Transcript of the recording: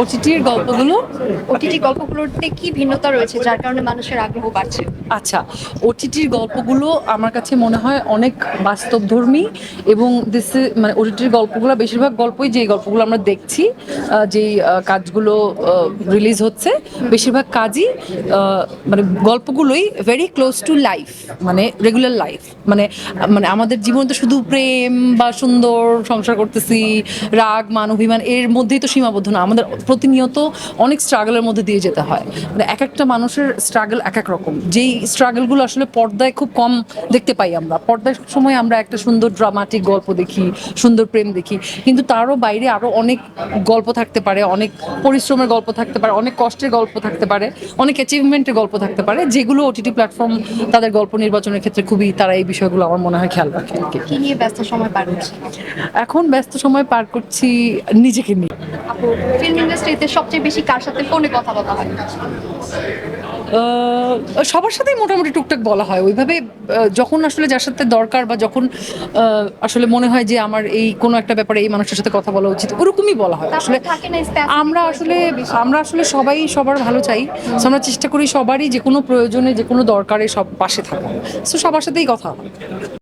ওটিটির গল্পগুলো ওটিটি গল্পগুলোতে কি ভিন্নতা রয়েছে যার কারণে মানুষের আগ্রহ বাড়ছে? আচ্ছা ওটিটির গল্পগুলো আমার কাছে মনে হয় অনেক বাস্তবধর্মী এবং দিস মানে ওটিটির গল্পগুলো বেশিরভাগ গল্পই যে গল্পগুলো আমরা দেখছি যেই কাজগুলো রিলিজ হচ্ছে বেশিরভাগ কাজই মানে গল্পগুলোই ভেরি ক্লোজ টু লাইফ মানে রেগুলার লাইফ মানে মানে আমাদের জীবন তো শুধু প্রেম বা সুন্দর সংসার করতেছি, রাগ, মান, অভিমান, এর মধ্যেই তো সীমাবদ্ধ না। আমাদের প্রতিনিয়ত অনেক স্ট্রাগলের মধ্যে দিয়ে যেতে হয়। মানে এক একটা মানুষের স্ট্রাগল এক এক রকম। যেই স্ট্রাগলগুলো আসলে পর্দায় খুব কম দেখতে পাই আমরা। পর্দায় সময় আমরা একটা সুন্দর ড্রামাটিক গল্প দেখি, সুন্দর প্রেম দেখি। কিন্তু তারও বাইরে আরও অনেক গল্প থাকতে পারে, অনেক পরিশ্রমের গল্প থাকতে পারে, অনেক কষ্টের গল্প থাকতে পারে, অনেক অ্যাচিভমেন্টের গল্প থাকতে পারে। যেগুলো ওটিটি প্ল্যাটফর্ম তাদের গল্প নির্বাচনের ক্ষেত্রে খুবই তারা এই বিষয়গুলো আমার মনে হয় খেয়াল রাখে ব্যস্ত সময় পার করছে। এখন ব্যস্ত সময় পার করছি নিজেকে নিয়ে। আপু ফিল্ম ইন্ডাস্ট্রিতে সবচেয়ে বেশি কার সাথে ফোনে কথা বলা হয়? সবার সাথেই মোটামুটি টুকটাক বলা হয়। ওইভাবে যখন আসলে যার সাথে দরকার বা যখন আসলে মনে হয় যে আমার এই কোনো একটা ব্যাপারে এই মানুষের সাথে কথা বলা উচিত ওরকমই বলা হয়। আসলে আমরা আসলে আমরা আসলে সবাই সবার ভালো চাই। আমরা চেষ্টা করি সবারই যে কোনো প্রয়োজনে যে কোনো দরকারে সব পাশে থাকা সো সবার সাথেই কথা হয়।